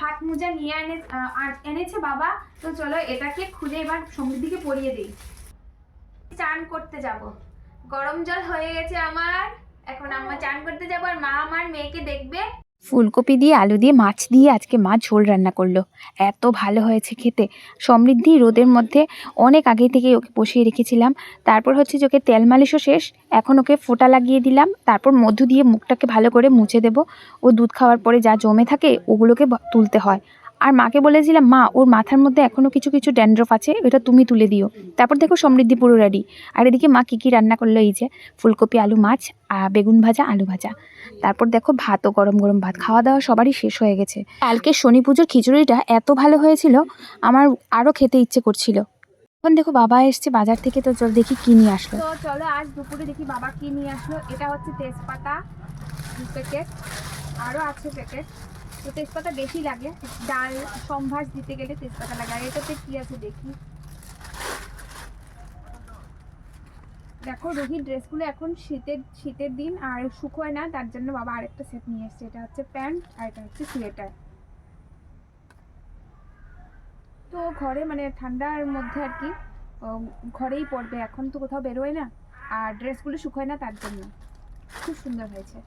হাত মোজা নিয়ে এনে এনেছে বাবা। তো চলো এটাকে খুলে এবার সমৃদ্ধিকে পরিয়ে দিই। চান করতে যাব। গরম জল হয়ে গেছে আমার। এখন আম্মা চান করতে যাব আর মা আমার মেয়েকে দেখবে। ফুলকপি দিয়ে, আলু দিয়ে, মাছ দিয়ে আজকে মা ঝোল রান্না করল। এত ভালো হয়েছে খেতে। সমৃদ্ধি রোদের মধ্যে অনেক আগে থেকে ওকে বসিয়ে রেখেছিলাম। তারপর হচ্ছে যে ওকে তেল মালিশও শেষ। এখন ওকে ফোটা লাগিয়ে দিলাম। তারপর মধু দিয়ে মুখটাকে ভালো করে মুছে দেব। ও দুধ খাওয়ার পরে যা জমে থাকে ওগুলোকে তুলতে হয়। আর মাকে বলেছিলাম, মা, ওর মাথার মধ্যে এখনও কিছু কিছু ড্যান্ড্রফ আছে এটা তুমি তুলে দিও। তারপর দেখো সমৃদ্ধি পুরো রেডি আর এদিকে মা কী কী রান্না করল, এই যে ফুলকপি, আলু, মাছ আর বেগুন ভাজা, আলু ভাজা। তারপর দেখো ভাতও, গরম গরম ভাত। খাওয়া দাওয়া সবারই শেষ হয়ে গেছে। কালকে শনি পুজোর খিচুড়িটা এত ভালো হয়েছিল, আমার আরও খেতে ইচ্ছে করছিল। এখন দেখো বাবা এসছে বাজার থেকে, তো চল দেখি কি নিয়ে আসলো। তো চলো আজ দুপুরে দেখি বাবা কি নিয়ে আসলো। এটা হচ্ছে তেজপাতা, দু প্যাকেট আরও আছে প্যাকেট তো তেজপাতা বেশি লাগে। ডাল সম্ভাস দিতে গেলে তেজপাতা লাগে। আর এটাতে কি আছে দেখি? দেখো, রোহিত ড্রেসগুলো এখন শীতের শীতের দিন আর শুকোয় না, তার জন্য বাবা আরেকটা সেট নিয়ে এসছে। এটা হচ্ছে প্যান্ট আর এটা হচ্ছে সোয়েটার। তো ঘরে মানে ঠান্ডার মধ্যে আর কি ঘরেই পড়বে এখন তো কোথাও বেরোয় না। আর ড্রেসগুলো শুকোয় না তার জন্য। খুব সুন্দর হয়েছে।